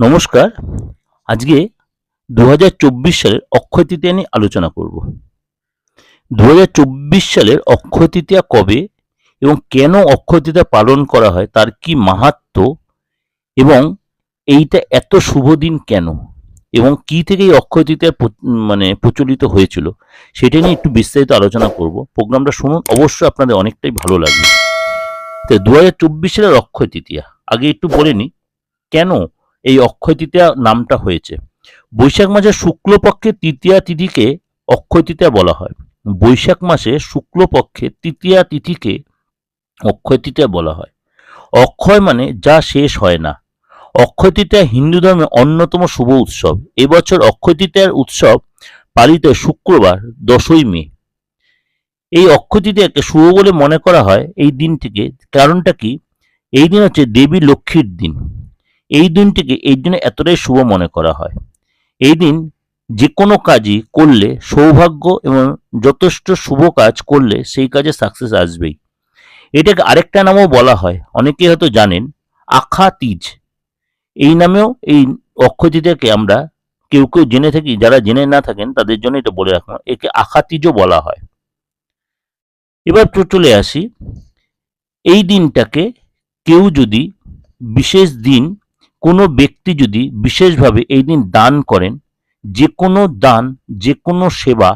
নমস্কার। আজকে দু হাজার চব্বিশ সালের অক্ষয় তৃতীয়া নিয়ে আলোচনা করব। দু হাজার চব্বিশ সালের অক্ষয় তৃতীয়া কবে এবং কেন অক্ষয় তৃতীয়া পালন করা হয়, তার কি মাহাত্ম এবং এইটা এত শুভ দিন কেন এবং কি থেকে এই অক্ষয় তৃতীয়া মানে প্রচলিত হয়েছিল, সেটা নিয়ে একটু বিস্তারিত আলোচনা করব। প্রোগ্রামটা শুনুন, অবশ্যই আপনাদের অনেকটাই ভালো লাগবে। তো দু হাজার চব্বিশ সালের অক্ষয় তৃতীয়া, আগে একটু বলে নিই, কেন এই অক্ষয় তৃতীয়া নামটা হয়েছে। বৈশাখ মাসের শুক্লপক্ষের তৃতীয়া তিথিকে অক্ষয় তৃতীয়া বলা হয়। বৈশাখ মাসে শুক্লপক্ষে তৃতীয়া তিথিকে অক্ষয় তৃতীয়া বলা হয়। অক্ষয় মানে যা শেষ হয় না। অক্ষয় তৃতীয়া হিন্দু ধর্মের অন্যতম শুভ উৎসব। এবছর অক্ষয় তৃতীয়ার উৎসব পালিত শুক্রবার, দশই মে। এই অক্ষয় তৃতীয়াকে শুভ বলে মনে করা হয় এই দিনটিকে। কারণটা কি? এই দিন হচ্ছে দেবী লক্ষ্মীর দিন। এই দিনটিকে, এই জন্য এতটাই শুভ মনে করা হয়। এই দিন যে কোনো কাজই করলে, সৌভাগ্য এবং যথেষ্ট শুভ কাজ করলে সেই কাজে সাকসেস আসবেই। এটাকে আরেকটা নামও বলা হয়। অনেকেই হয়তো জানেন আখা তিজ এই নামেও এই অক্ষয় তৃতীয়াকে আমরা কেউ কেউ জেনে থাকি, যারা জেনে না থাকেন তাদের জন্য এটা বলে রাখলাম। একে আখা তিজও বলা হয়। এবার চলে আসি। এই দিনটাকে কেউ যদি বিশেষ দিন কোনো ব্যক্তি যদি বিশেষভাবে এই দিন দান করেন, যে কোনো দান, যে কোনো সেবা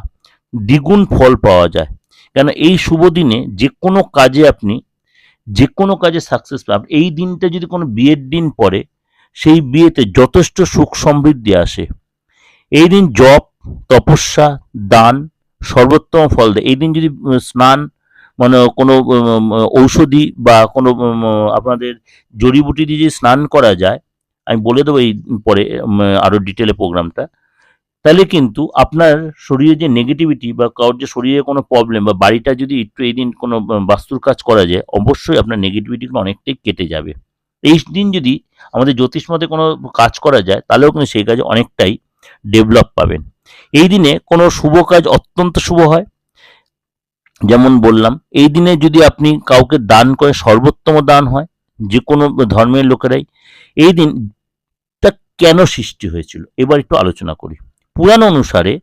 দ্বিগুণ ফল পাওয়া যায়। কেন এই শুভ দিনে যে কোনো কাজে আপনি, যে কোনো কাজে সাকসেস পাবেন এই দিনটা যদি কোনো বিয়ের দিন পড়ে, সেই বিয়েতে যথেষ্ট সুখ সমৃদ্ধি আসে। এই দিন জপ, তপস্যা, দান সর্বোত্তম ফল দেয়। এই দিন যদি স্নান মানে কোনো ঔষধি বা কোনো আপনাদের জড়িবুটি দিয়ে যদি স্নান করা যায় আমি বলে দেবো এই পরে উম, আরও ডিটেলে প্রোগ্রামটা তাহলে কিন্তু আপনার শরীরে যে নেগেটিভিটি বা কারোর যে শরীরে কোনো প্রবলেম বা বাড়িটা যদি একটু এই দিন কোনো বাস্তুর কাজ করা যায় অবশ্যই আপনার নেগেটিভিটিগুলো অনেকটাই কেটে যাবে। এই দিন যদি আমাদের জ্যোতিষ মতে কোনো কাজ করা যায় তাহলেও কিন্তু সেই কাজে অনেকটাই ডেভেলপ পাবেন। এই দিনে কোনো শুভ কাজ অত্যন্ত শুভ হয়। যেমন বললাম এই দিনে যদি আপনি কাউকে দান করে সর্বোত্তম দান হয় যে কোনো ধর্মের লোকেরাই এই দিনটা কেন সৃষ্টি হয়েছিল? এবার একটু আলোচনা করি। পুরাণ অনুসারে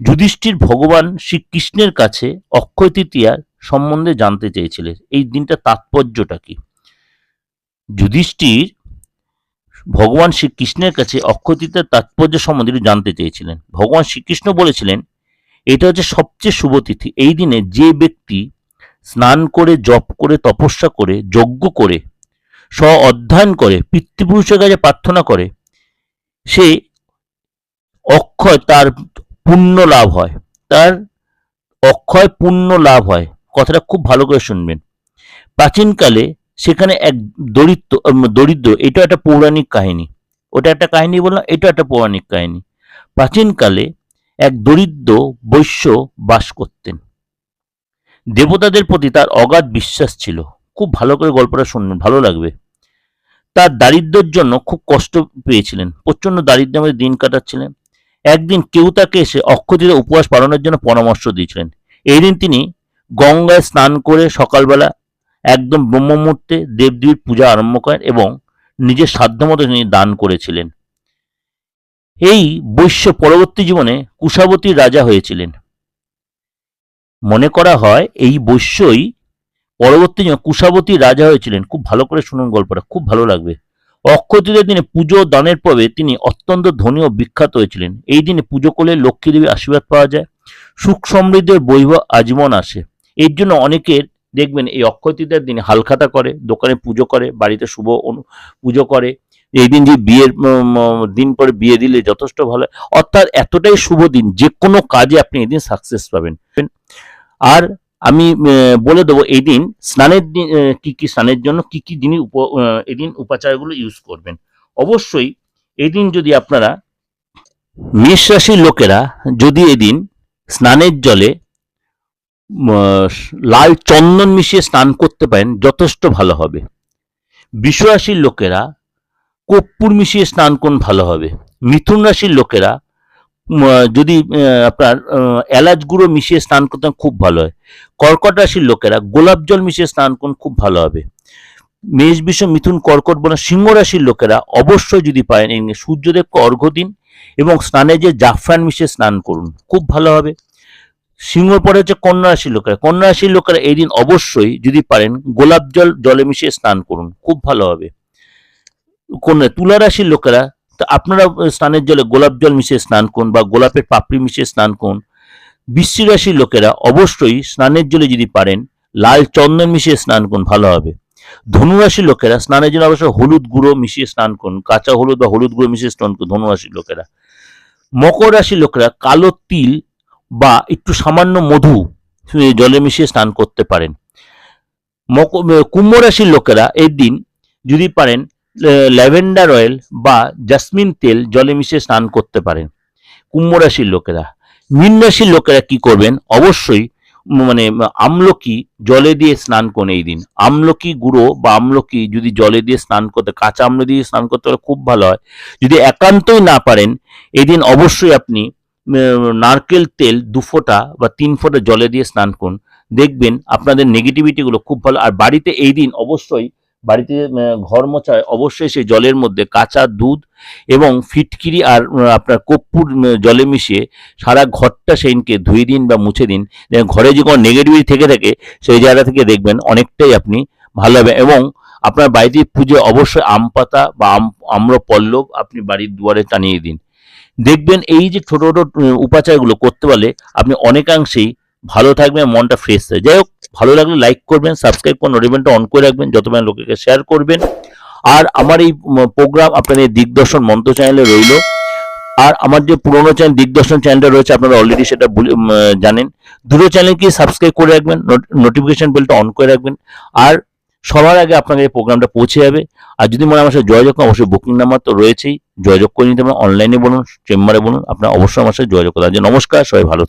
যুধিষ্ঠির ভগবান শ্রীকৃষ্ণের কাছে অক্ষয় তৃতীয়ার সম্বন্ধে জানতে চেয়েছিলেন। এই দিনটা তাৎপর্যটা কি? যুধিষ্ঠির ভগবান শ্রীকৃষ্ণের কাছে অক্ষয় তৃতীয়ার তাৎপর্য সম্বন্ধে জানতে চেয়েছিলেন। ভগবান শ্রীকৃষ্ণ বলেছিলেন, এটা হচ্ছে সবচেয়ে শুভ তিথি। এই দিনে যে ব্যক্তি স্নান করে, জপ করে, তপস্যা করে, যজ্ঞ করে, স্ব অধ্যয়ন করে, পিতৃপুরুষের কাছে প্রার্থনা করে সে অক্ষয় তার পুণ্য লাভ হয়। তার অক্ষয় পুণ্য লাভ হয়। কথাটা খুব ভালো করে শুনবেন। প্রাচীনকালে সেখানে এক দরিদ্র দরিদ্র এটা একটা পৌরাণিক কাহিনী। ওটা একটা কাহিনী বললাম এটা একটা পৌরাণিক কাহিনী। প্রাচীনকালে এক দরিদ্র বৈশ্য বাস করতেন। দেবতাদের প্রতি তার অগাধ বিশ্বাস ছিল। খুব ভালো করে গল্পটা শুনবেন, ভালো লাগবে। তার দারিদ্র্যের জন্য খুব কষ্ট পেয়েছিলেন। প্রচণ্ড দারিদ্র্যের মধ্যে দিন কাটাচ্ছিলেন। একদিন কেউ তাকে এসে অক্ষতিতে উপবাস পালনের জন্য পরামর্শ দিয়েছিলেন। এই দিন তিনি গঙ্গায় স্নান করে সকালবেলা একদম ব্রহ্ম মুহূর্তে দেবদেবীর পূজা আরম্ভ করেন এবং নিজের সাধ্যমতো তিনি দান করেছিলেন। এই বৈশ্য পরবর্তী জীবনে কুশাবতীর রাজা হয়েছিলেন। মনে করা হয় এই বৈশ্যই পরবর্তী জীবনে কুশাবতীর রাজা হয়েছিলেন। খুব ভালো করে শুনুন গল্পটা, খুব ভালো লাগবে। অক্ষতৃতীয় দিনে পুজো দানের পরে তিনি অত্যন্ত ধনী ও বিখ্যাত হয়েছিলেন। এই দিনে পুজো করলে লক্ষ্মী দেবীর আশীর্বাদ পাওয়া যায়, সুখ সমৃদ্ধের বৈভব আজীবন আসে। এর জন্য অনেকের দেখবেন এই অক্ষয় দিনে হালখাতা করে, দোকানে পুজো করে, বাড়িতে শুভ পুজো করে। এই দিন যে বিয়ের দিন পরে বিয়ে দিলে যথেষ্ট ভালো। অর্থাৎ এতটাই শুভ দিন যে কোনো কাজে আপনি এদিন সাকসেস পাবেন। আর আমি বলে দেবো এই দিন স্নানের দিন কি কি স্নানের জন্য, কি কি জিনিস উপ এদিন উপাচারগুলো ইউজ করবেন। অবশ্যই এদিন যদি আপনারা মেষ রাশির লোকেরা যদি এদিন স্নানের জলে লাল চন্দন মিশিয়ে স্নান করতে পারেন, যথেষ্ট ভালো হবে। বিশ্বরাশির লোকেরা কর্পূর মিশিয়ে স্নান করুন, ভালো হবে। মিথুন রাশির লোকেরা যদি আপনার এলাচ গুঁড়ো মিশিয়ে স্নান করতে খুব ভালো হয়। কর্কট রাশির লোকেরা, গোলাপ জল মিশিয়ে স্নান করুন, খুব ভালো হবে। মেষ বিষম মিথুন, কর্কট, বনা, সিংহ রাশির লোকেরা অবশ্যই যদি পারেন সূর্যদেবকে অর্ঘ্য দিন এবং স্নানে যে জাফরান মিশিয়ে স্নান করুন, খুব ভালো হবে। সিংহর পরে হচ্ছে কন্যা রাশির লোকেরা, কন্যা রাশির লোকেরা এই দিন অবশ্যই যদি পারেন, গোলাপ জল, জলে মিশিয়ে স্নান করুন, খুব ভালো হবে। কন্যা, তুলা রাশির লোকেরা তা আপনারা স্নানের জলে গোলাপ জল মিশিয়ে স্নান করুন বা গোলাপের পাপড়ি মিশিয়ে স্নান করুন। বৃশ্চিক রাশির লোকেরা অবশ্যই স্নানের জলে যদি পারেন, লাল চন্দন মিশিয়ে স্নান করুন, ভালো হবে। ধনুরাশির লোকেরা স্নানের জন্য অবশ্যই হলুদ গুঁড়ো মিশিয়ে স্নান করুন, কাঁচা হলুদ বা হলুদ গুঁড়ো মিশিয়ে স্নান করুন ধনুরাশির লোকেরা। মকর রাশির লোকেরা কালো তিল বা একটু সামান্য মধু জলে মিশিয়ে স্নান করতে পারেন। কুম্ভ রাশির লোকেরা এই দিন যদি পারেন ল্যাভেন্ডার অয়েল বা জাসমিন তেল জলে মিশিয়ে স্নান করতে পারেন। কুম্ভ রাশির লোকেরা। মীন রাশির লোকেরা কি করবেন? অবশ্যই মানে আমলকি জলে দিয়ে স্নান করুন এই দিন। আমলকি গুঁড়ো বা আমলকি যদি জলে দিয়ে স্নান করতে, কাঁচা আমল দিয়ে স্নান করতে পারলে খুব ভালো হয়। যদি একান্তই না পারেন, এই দিন অবশ্যই আপনি নারকেল তেল দু ফোঁটা বা তিন ফোঁটা জলে দিয়ে স্নান করুন। দেখবেন আপনাদের নেগেটিভিটিগুলো খুব ভালো। আর বাড়িতে এই দিন অবশ্যই বাড়িতে ঘর মোছায় অবশ্যই সেই জলের মধ্যে কাঁচা দুধ এবং ফিটকিরি আর আপনার কর্পূর উম, জলে মিশিয়ে সারা ঘরটা সেইনকে ধুয়ে দিন বা মুছে দিন। ঘরে যে কোনো নেগেটিভিটি থেকে থাকে সেই জায়গা থেকে দেখবেন অনেকটাই আপনি ভালো হবে এবং আপনার বাড়িতে পুজো অবশ্যই আম পাতা বা আম আম্র পল্লব আপনি বাড়ির দুয়ারে টানিয়ে দিন। দেখবেন এই যে ছোট ছোট উপাচারগুলো করতে পারলে আপনি অনেকাংশেই ভালো থাকবেন মনটা ফ্রেশ থাকে যাই হোক ভালো লাগলে লাইক করবেন সাবস্ক্রাইব করুন নোটিফিকেশনটা অন করে রাখবেন, যত মানে লোকেকে শেয়ার করবেন। আর আমার এই প্রোগ্রাম আপনাদের দিগদর্শন মন্ত্র চ্যানেলে রইল। আর আমার যে পুরোনো চ্যানেল দিগদর্শন চ্যানেলটা রয়েছে, আপনারা অলরেডি সেটা জানেন। দুটো চ্যানেলকে সাবস্ক্রাইব করে রাখবেন নোটিফিকেশন বেলটা অন করে রাখবেন। আর সবার আগে আপনাদের এই প্রোগ্রামটা পৌঁছে যাবে। আর যদি মনে আমার সাথে যোগাযোগ অবশ্যই বুকিং নাম্বার তো রয়েছেই। যোগাযোগ করে নিতে পারেন অনলাইনে বলুন চেম্বারে বলুন, আপনারা অবশ্যই আমার সাথে যোগাযোগ করেন নমস্কার, সবাই ভালো